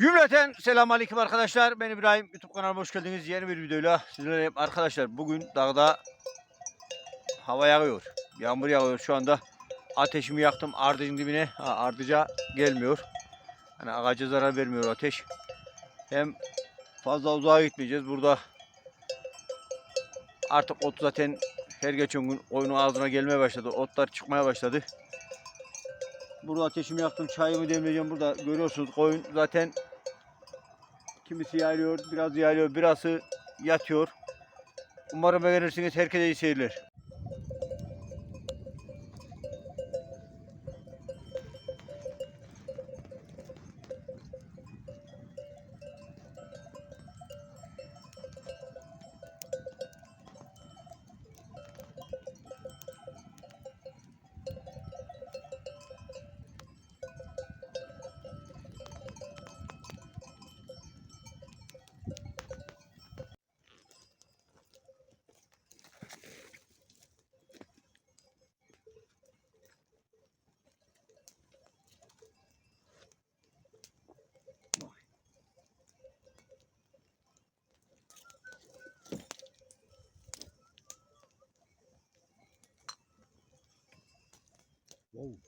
Cümleten selamun aleyküm arkadaşlar. Ben İbrahim. YouTube kanalıma hoş geldiniz. Yeni bir videoyla sizlerle arkadaşlar bugün dağda hava yağıyor. Yağmur yağıyor şu anda. Ateşimi yaktım ardacın dibine. Ha, ardıca gelmiyor. Hani ağaca zarar vermiyor ateş. Hem fazla uzağa gitmeyeceğiz. Burada artık ot zaten her geçen gün oyunun ağzına gelmeye başladı. Otlar çıkmaya başladı. Burada ateşimi yaktım. Çayımı demleyeceğim. Burada görüyorsunuz koyun zaten kimisi yayılıyor, biraz yayılıyor, birası yatıyor. Umarım beğenirsiniz. Herkese iyi seyirler. Whoa.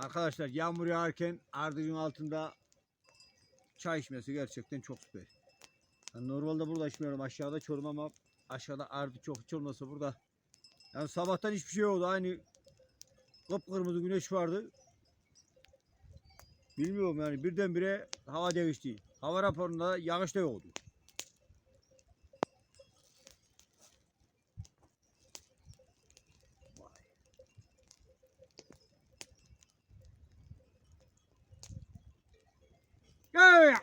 Arkadaşlar yağmur yağarken ardıcın altında çay içmesi gerçekten çok süper. Yani normalde burada içmiyorum aşağıda içiyorum ama aşağıda ardı çok hiç olmasa burada. Yani sabahtan hiçbir şey oldu aynı kıpkırmızı güneş vardı. Bilmiyorum yani birdenbire hava değişti. Hava raporunda yağış da yoktu. Gel!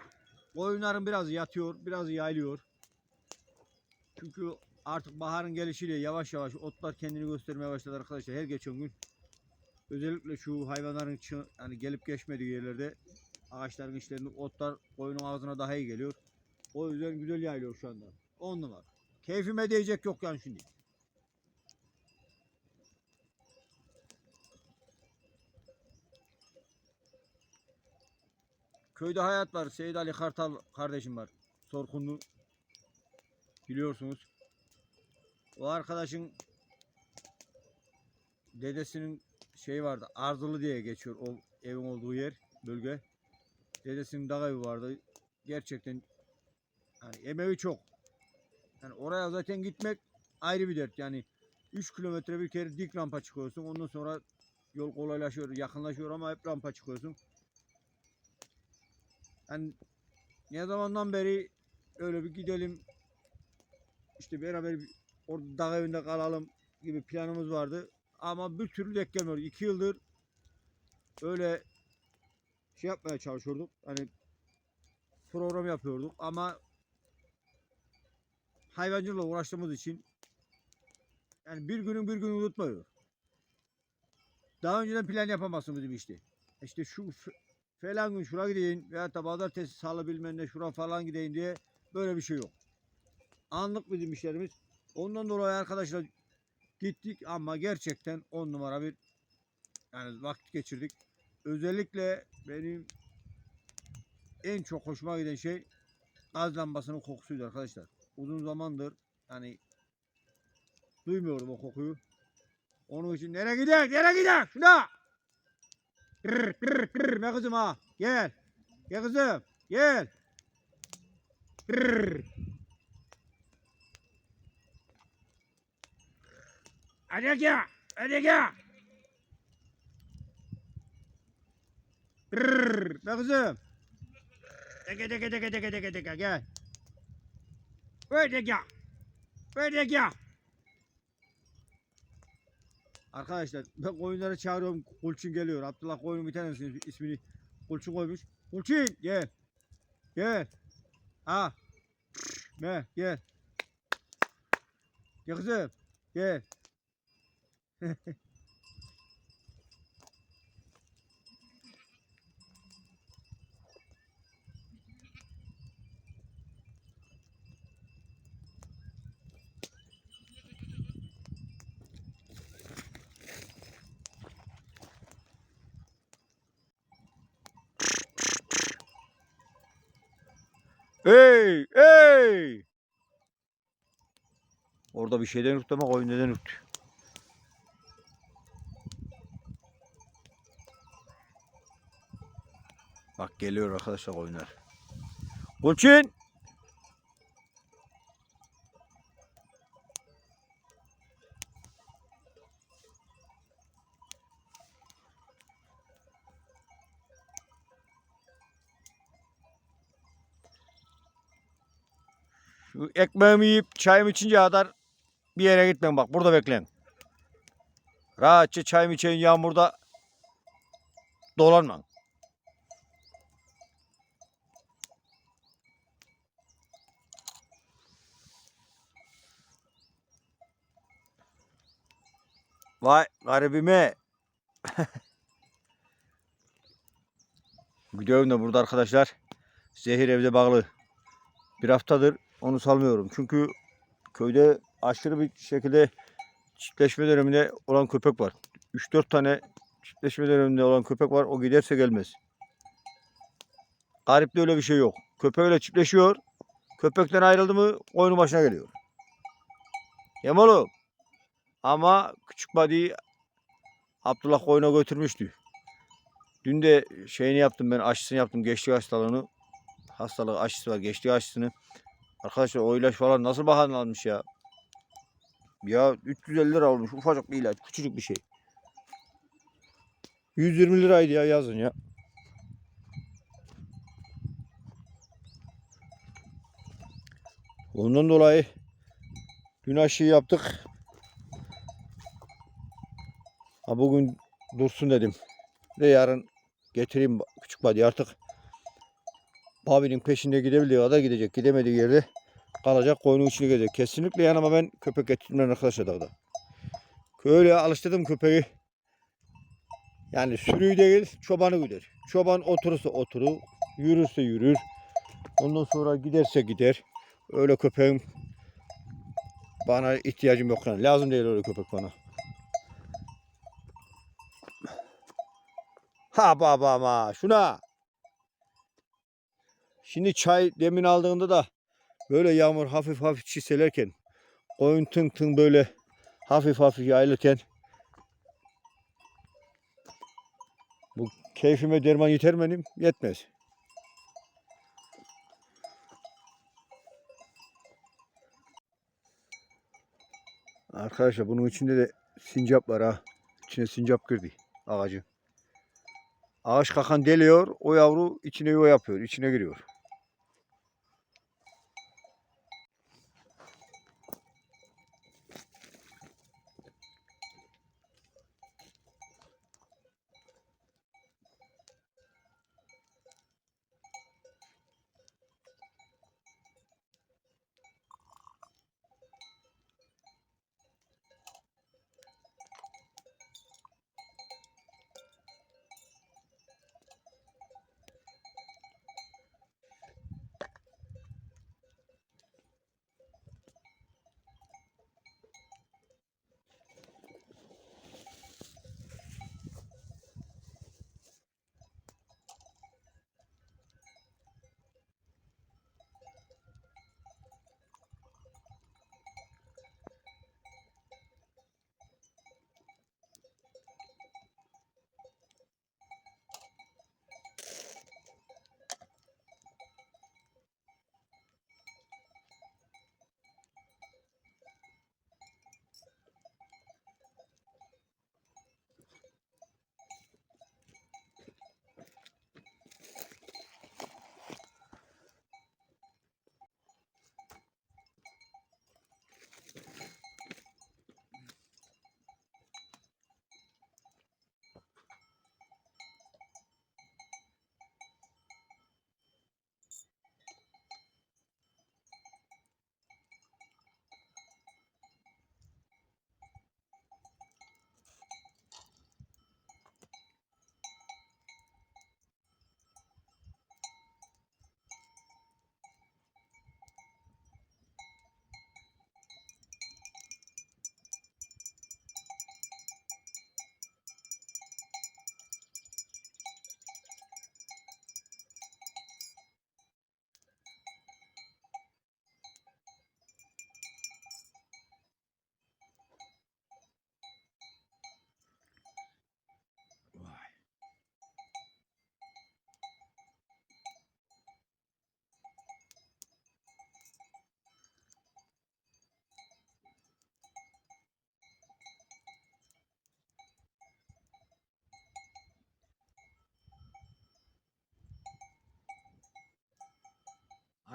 Koyunların biraz yatıyor, biraz yayılıyor. Çünkü artık baharın gelişiyle yavaş yavaş otlar kendini göstermeye başladı arkadaşlar her geçen gün. Özellikle şu hayvanların hani gelip geçmediği yerlerde ağaçların içlerinde otlar koyunun ağzına daha iyi geliyor. O yüzden güzel yayılıyor şu anda. 10 numara. Keyfime diyecek yok yani şimdi. Köyde hayat var. Seyit Ali Kartal kardeşim var. Sorkunlu. Biliyorsunuz. O arkadaşın dedesinin şey vardı. Ardılı diye geçiyor o evin olduğu yer, bölge. Dedesinin dağ evi vardı. Gerçekten yani emeği çok. Yani oraya zaten gitmek ayrı bir dert. Yani 3 kilometre bir kere dik rampa çıkıyorsun. Ondan sonra yol kolaylaşıyor, yakınlaşıyor ama hep rampa çıkıyorsun. Yani ne zamandan beri öyle bir gidelim işte beraber bir orada dağ evinde kalalım gibi planımız vardı. Ama bir türlü denk gelmiyor. İki yıldır öyle şey yapmaya çalışıyorduk. Hani program yapıyorduk ama hayvancılıkla uğraştığımız için yani bir günün bir günü unutmuyor. Daha önceden plan yapamazsın bizim işte. İşte şu falan gün şura gideyim veya da pazartesi salı bilmem ne şura falan gideyim diye böyle bir şey yok. Anlık bizim işlerimiz. Ondan dolayı arkadaşlar gittik ama gerçekten on numara bir yani vakit geçirdik. Özellikle benim en çok hoşuma giden şey gaz lambasının kokusuydu arkadaşlar. Uzun zamandır yani duymuyorum o kokuyu. Onun için nereye gider? Nereye gider? Şuna! Kırr kırr kırr be kızım ha. Gel. Gel kızım. Gel. Kırr. Hadi gel. Hadi gel. Kırr be kızım. Deke deke deke deke deke deke gel. Böyle gel. Böyle gel. Arkadaşlar ben koyunları çağırıyorum. Kulçin geliyor. Abdullah koyunun bir tanesinin ismini Kulçin koymuş. Kulçin gel. Gel. Ha. Ne gel. Gel kızım. Gel. Hey! Hey! Orada bir şeyden yuttu ama koyun neden yuttu? Bak geliyor arkadaşlar koyunlar. Kulçin! Ekmeğimi yiyip çayımı içince kadar bir yere gitmem bak burada bekleyin. Rahatça çayımı içeyim yağmurda dolanmam. Vay garibime. Gidiyorum da burada arkadaşlar. Zehir evde bağlı. Bir haftadır onu salmıyorum. Çünkü köyde aşırı bir şekilde çiftleşme döneminde olan köpek var. 3-4 tane çiftleşme döneminde olan köpek var. O giderse gelmez. Garipte öyle bir şey yok. Köpeğiyle çiftleşiyor. Köpekten ayrıldı mı oyunu başına geliyor. Yem oğlum. Ama küçük badiyi Abdullah koyuna götürmüştü. Dün de şeyini yaptım ben aşısını yaptım geçtiği hastalığını. Hastalığı aşısı var geçtiği aşısını. Arkadaşlar o ilaç falan nasıl bahanen almış ya. Ya 350 lira olmuş ufacık bir ilaç küçücük bir şey. 120 liraydı ya yazın ya. Ondan dolayı dün aşıyı yaptık. Ha bugün dursun dedim. Ve yarın getireyim küçük badi artık. Babinin peşinde gidebildiği kadar gidecek. Gidemediği yerde kalacak koyunun içine gelecek. Kesinlikle yanıma ben köpek getirmem arkadaşlar dağda. Öyle alıştırdım köpeği. Yani sürüyü değil çobanı gider. Çoban oturursa oturur, yürürse yürür. Ondan sonra giderse gider. Öyle köpeğim bana ihtiyacım yok yani. Lazım değil öyle köpek bana. Ha baba ma şuna. Şimdi çay demin aldığında da böyle yağmur hafif hafif çiselerken koyun tın tın böyle hafif hafif yayılırken bu keyfime derman yeter benim? Yetmez. Arkadaşlar bunun içinde de sincap var ha. İçine sincap girdi ağacın. Ağaç kakan deliyor. O yavru içine yuva yapıyor. içine giriyor.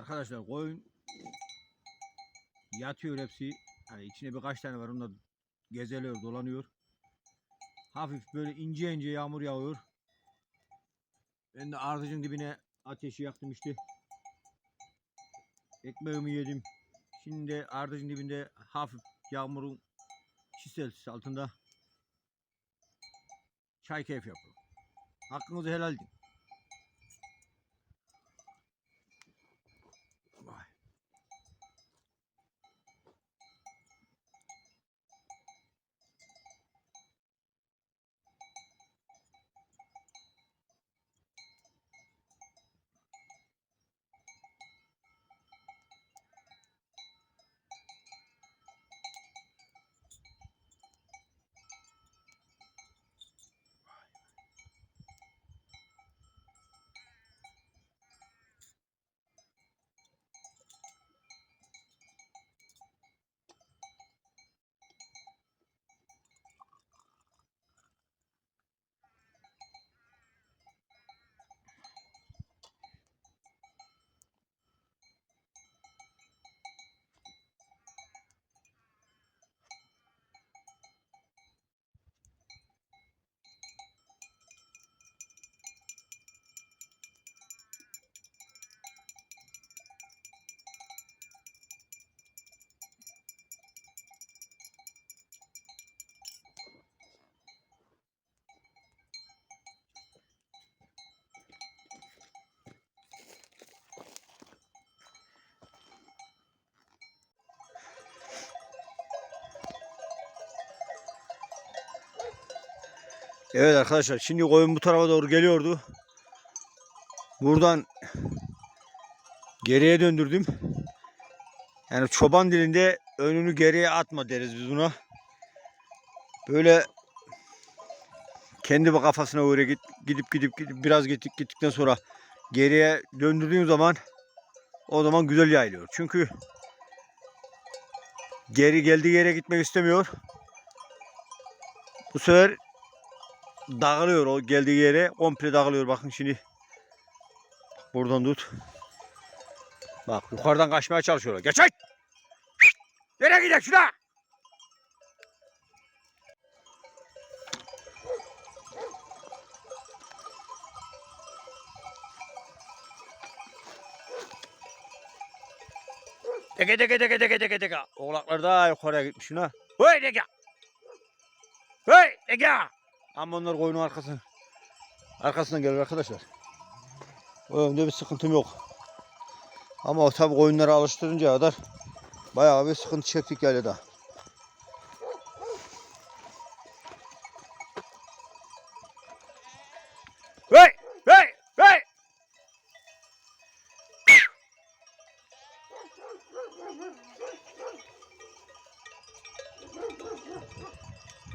Arkadaşlar koyun yatıyor hepsi. Hani içine birkaç tane var. Onlar gezeliyor, dolanıyor. Hafif böyle ince ince yağmur yağıyor. Ben de ardıcın dibine ateşi yaktım işte. Ekmeğimi yedim. Şimdi de ardıcın dibinde hafif yağmurun çiseltisi altında çay keyfi yapıyorum. Hakkınızı helal edin. Vay. Evet arkadaşlar şimdi koyun bu tarafa doğru geliyordu. Buradan geriye döndürdüm. Yani çoban dilinde önünü geriye atma deriz biz buna. Böyle kendi kafasına göre git, gidip gidip gidip biraz gittik gittikten sonra geriye döndürdüğün zaman o zaman güzel yayılıyor. Çünkü geri geldiği yere gitmek istemiyor. Bu sefer dağılıyor o geldiği yere komple dağılıyor bakın şimdi buradan tut bak yukarıdan kaçmaya çalışıyorlar geçek nereye gidelim şuna Deke deke deke deke deke deke. Oğlaklar daha yukarıya gitmiş şuna. Hey deke. Hey deke. Ama onlar koyunun arkasına arkasından gelir arkadaşlar. O yönde bir sıkıntım yok. Ama tabi koyunları alıştırınca kadar bayağı bir sıkıntı çektik yani da. Hey! Hey! Hey!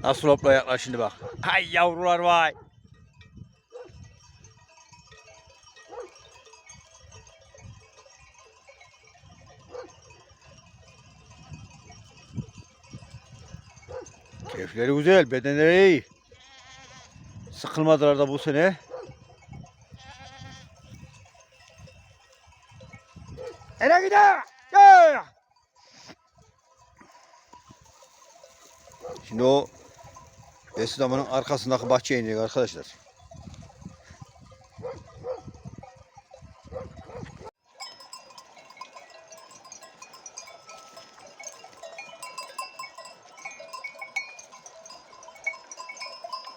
Nasıl hoplayacaklar şimdi bak. Hay yavrular vay. Keyifleri güzel, bedenleri iyi. Sıkılmadılar da bu sene. Nereye gidiyor? Gel! Şimdi o Besi damanın arkasındaki bahçeye inecek arkadaşlar.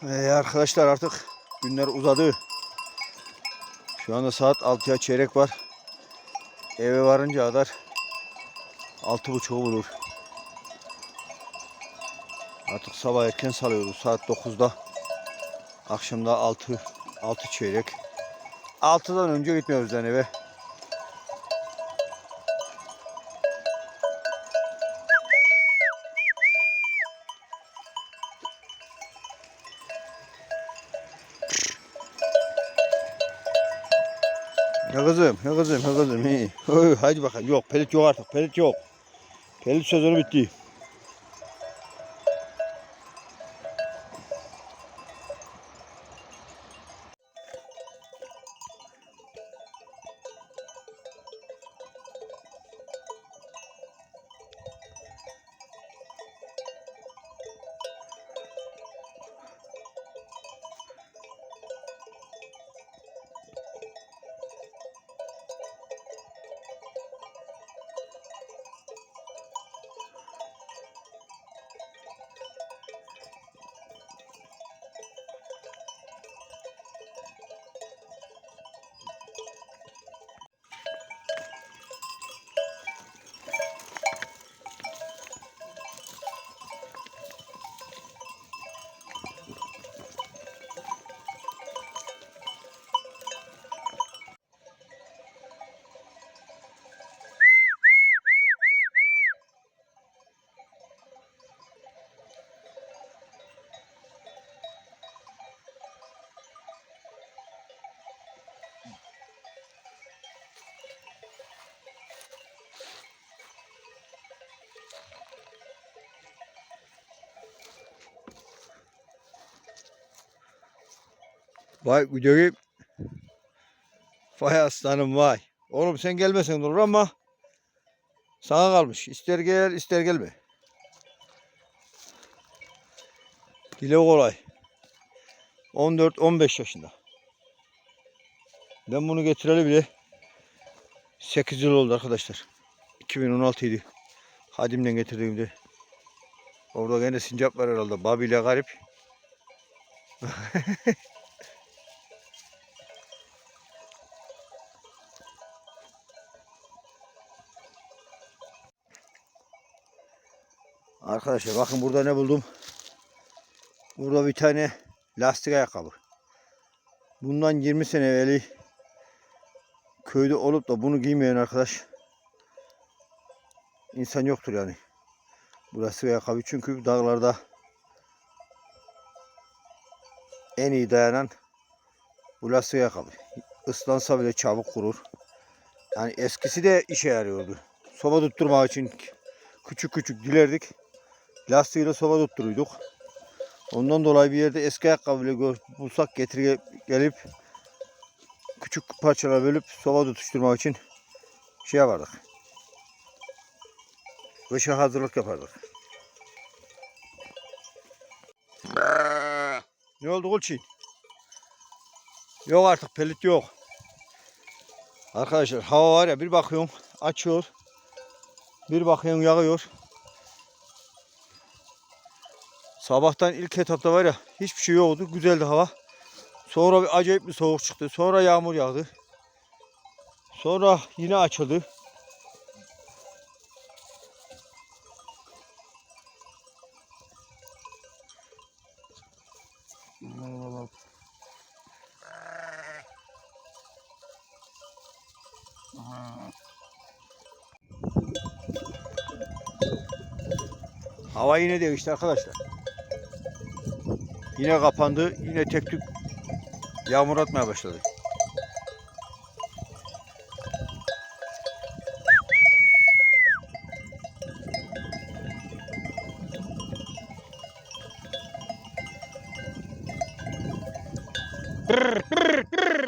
Ee, arkadaşlar artık günler uzadı. Şu anda saat 6'ya çeyrek var. Eve varınca kadar 6.30 bulur. Artık sabah erken salıyoruz saat 9'da. Akşamda 6 6 çeyrek. 6'dan önce gitmiyoruz yani eve. Ya kızım, ya kızım, ya kızım. Hadi bakalım. Yok, pelit yok artık. Pelit yok. Pelit sezonu bitti. Vay videoyu. Vay aslanım vay. Oğlum sen gelmesen olur ama sana kalmış. İster gel ister gelme. Dile kolay. 14-15 yaşında. Ben bunu getireli bile 8 yıl oldu arkadaşlar. 2016 idi. Hadim'den getirdiğimde. Orada gene sincap var herhalde. Babi ile garip. Arkadaşlar bakın burada ne buldum. Burada bir tane lastik ayakkabı. Bundan 20 sene evveli köyde olup da bunu giymeyen arkadaş insan yoktur yani. Bu lastik ayakkabı çünkü dağlarda en iyi dayanan bu lastik ayakkabı. Islansa bile çabuk kurur. Yani eskisi de işe yarıyordu. Soba tutturmak için küçük küçük dilerdik. Lastiğiyle soba tutturuyorduk. Ondan dolayı bir yerde eski ayakkabı bulsak getir gelip küçük parçalara bölüp soba tutuşturmak için şey yapardık. Kışa hazırlık yapardık. Ne oldu Gülçin? Yok artık pelit yok. Arkadaşlar hava var ya bir bakıyorsun açıyor. Bir bakıyorsun yağıyor. Sabahtan ilk etapta var ya hiçbir şey yoktu. Güzeldi hava. Sonra bir acayip bir soğuk çıktı. Sonra yağmur yağdı. Sonra yine açıldı. Hava yine değişti arkadaşlar. Yine kapandı. Yine tek tük yağmur atmaya başladı.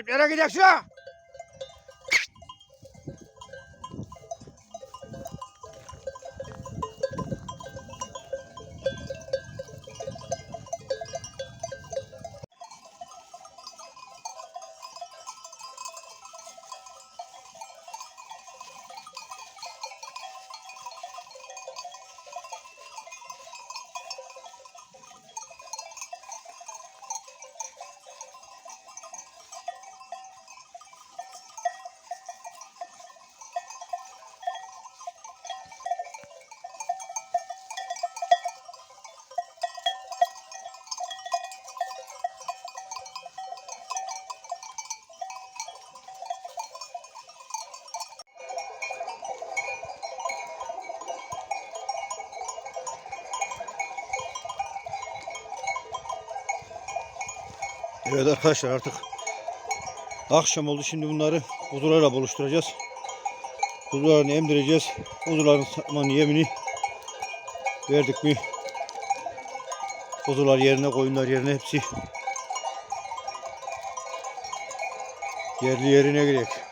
Nereye gidiyorsun? Evet arkadaşlar artık akşam oldu. Şimdi bunları kuzularla buluşturacağız. Kuzularını emdireceğiz. Kuzuların saman yemini verdik mi? Kuzular yerine, koyunlar yerine hepsi yerli yerine girecek.